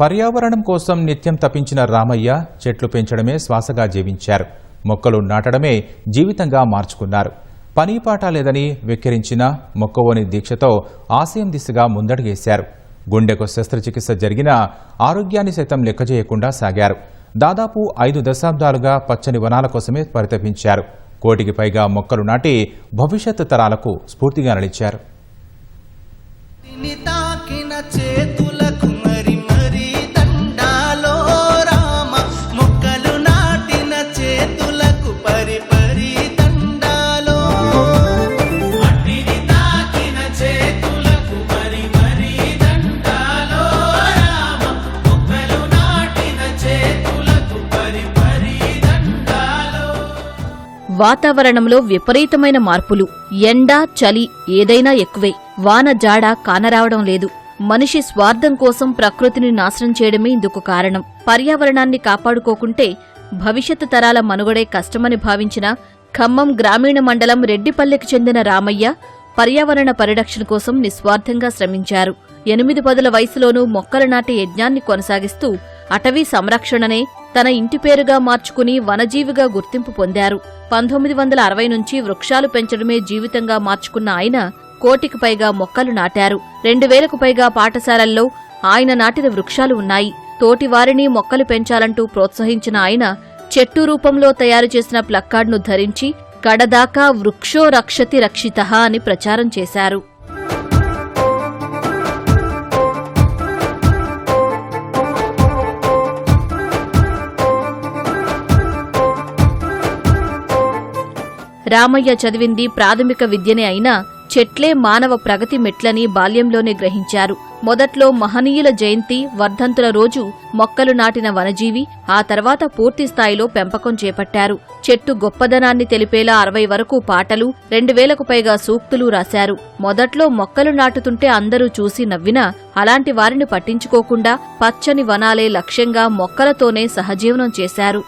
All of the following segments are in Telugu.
పర్యావరణం కోసం నిత్యం తపించిన రామయ్య చెట్లు పెంచడమే శ్వాసగా జీవించారు. మొక్కలు నాటడమే జీవితంగా మార్చుకున్నారు. పని పాట లేదని వెక్కిరించిన మొక్కవోని దీక్షతో ఆశయం దిశగా ముందడుగేశారు. గుండెకు శస్త్రచికిత్స జరిగినా ఆరోగ్యాన్ని సైతం లెక్క చేయకుండా సాగారు. దాదాపు ఐదు దశాబ్దాలుగా పచ్చని వనాల కోసమే పరితపించారు. కోటికి పైగా మొక్కలు నాటి భవిష్యత్తు తరాలకు స్ఫూర్తిగా నిలిచారు చేతు వాతావరణంలో విపరీతమైన మార్పులు. ఎండ చలి ఏదైనా ఎక్కువే. వాన జాడ కానరావడం లేదు. మనిషి స్వార్థం కోసం ప్రకృతిని నాశనం చేయడమే ఇందుకు కారణం. పర్యావరణాన్ని కాపాడుకోకుంటే భవిష్యత్తు తరాల మనుగడే కష్టమని భావించిన ఖమ్మం గ్రామీణ మండలం రెడ్డిపల్లెకి చెందిన రామయ్య పర్యావరణ పరిరక్షణ కోసం నిస్వార్థంగా శ్రమించారు. ఎనిమిది పదుల వయసులోనూ మొక్కలు నాటే యజ్ఞాన్ని కొనసాగిస్తూ అటవీ సంరక్షణనే తన ఇంటి పేరుగా మార్చుకుని వనజీవిగా గుర్తింపు పొందారు. పంతొమ్మిది వందల అరవై నుంచి వృక్షాలు పెంచడమే జీవితంగా మార్చుకున్న ఆయన కోటికి పైగా మొక్కలు నాటారు. రెండు వేలకు పైగా పాఠశాలల్లో ఆయన నాటిన వృక్షాలు ఉన్నాయి. తోటివారిని మొక్కలు పెంచాలంటూ ప్రోత్సహించిన ఆయన చెట్టు రూపంలో తయారు చేసిన ప్లక్కార్డ్ను ధరించి కడదాకా వృక్షో రక్షతి రక్షిత అని ప్రచారం చేశారు. రామయ్య చదివింది ప్రాథమిక విద్యనే అయినా చెట్లే మానవ ప్రగతి మెట్లని బాల్యంలోనే గ్రహించారు. మొదట్లో మహనీయుల జయంతి వర్ధంతుల రోజు మొక్కలు నాటిన వనజీవి ఆ తర్వాత పూర్తిస్థాయిలో పెంపకం చేపట్టారు. చెట్టు గొప్పదనాన్ని తెలిపేలా అరవై వరకు పాటలు రెండు వేలకు పైగా సూక్తులు రాశారు. మొదట్లో మొక్కలు నాటుతుంటే అందరూ చూసి నవ్వినా అలాంటి వారిని పట్టించుకోకుండా పచ్చని వనాలే లక్ష్యంగా మొక్కలతోనే సహజీవనం చేశారు.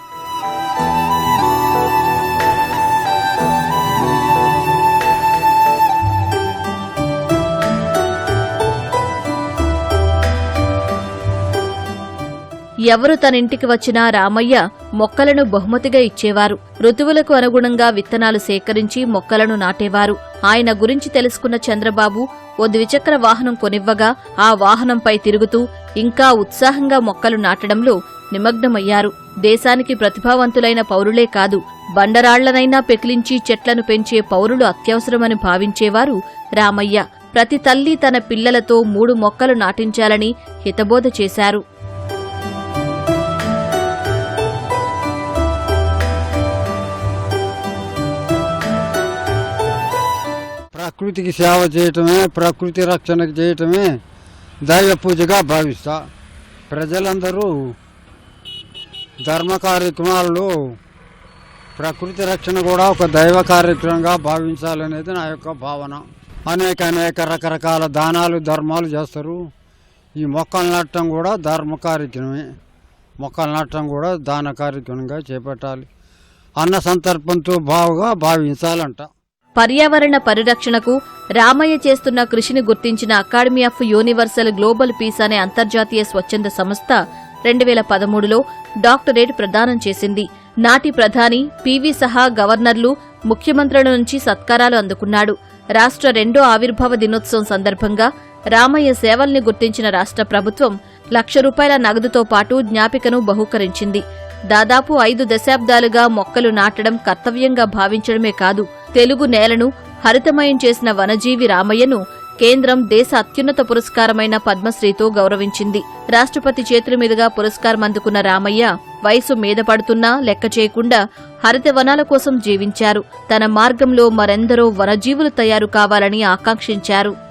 ఎవరు తనింటికి వచ్చినా రామయ్య మొక్కలను బహుమతిగా ఇచ్చేవారు. ఋతువులకు అనుగుణంగా విత్తనాలు సేకరించి మొక్కలను నాటేవారు. ఆయన గురించి తెలుసుకున్న చంద్రబాబు ఓ ద్విచక్ర వాహనం కొనివ్వగా ఆ వాహనంపై తిరుగుతూ ఇంకా ఉత్సాహంగా మొక్కలు నాటడంలో నిమగ్నమయ్యారు. దేశానికి ప్రతిభావంతులైన పౌరులే కాదు బండరాళ్ళనైనా పెకిలించి చెట్లను పెంచే పౌరులు అత్యవసరమని భావించేవారు రామయ్య. ప్రతి తల్లి తన పిల్లలతో మూడు మొక్కలు నాటించాలని హితబోధ చేశారు. ప్రకృతికి సేవ చేయటమే ప్రకృతి రక్షణ చేయటమే దైవ పూజగా భావిస్తా. ప్రజలందరూ ధర్మ కార్యక్రమాల్లో ప్రకృతి రక్షణ కూడా ఒక దైవ కార్యక్రమంగా భావించాలనేది నా యొక్క భావన. అనేక అనేక రకరకాల దానాలు ధర్మాలు చేస్తారు. ఈ మొక్కలు నాటడం కూడా ధర్మ కార్యక్రమమే మొక్కలు నాటడం కూడా దాన కార్యక్రమంగా చేపట్టాలి. అన్న సందర్భంతో బావుగా భావించాలంట. పర్యావరణ పరిరక్షణకు రామయ్య చేస్తున్న కృషిని గుర్తించిన academy of universal global peace అనే అంతర్జాతీయ స్వచ్ఛంద సంస్థ రెండు వేల పదమూడులో డాక్టరేట్ ప్రదానం చేసింది. నాటి ప్రధాని పివి సహా గవర్నర్లు ముఖ్యమంత్రుల నుంచి సత్కారాలు అందుకున్నాడు. రాష్ట్ర రెండో ఆవిర్భావ దినోత్సవం సందర్భంగా రామయ్య సేవల్ని గుర్తించిన రాష్ట్ర ప్రభుత్వం లక్ష రూపాయల నగదుతో పాటు జ్ఞాపికను బహూకరించింది. దాదాపు ఐదు దశాబ్దాలుగా మొక్కలు నాటడం కర్తవ్యంగా భావించడమే కాదు తెలుగు నేలను హరితమయం చేసిన వనజీవి రామయ్యను కేంద్రం దేశ అత్యున్నత పురస్కారమైన పద్మశ్రీతో గౌరవించింది. రాష్ట్రపతి చేతుల మీదుగా పురస్కారం అందుకున్న రామయ్య వయసు మీద పడుతున్నా లెక్క చేయకుండా హరిత వనాల కోసం జీవించారు. తన మార్గంలో మరెందరో వనజీవులు తయారు కావాలని ఆకాంక్షించారు.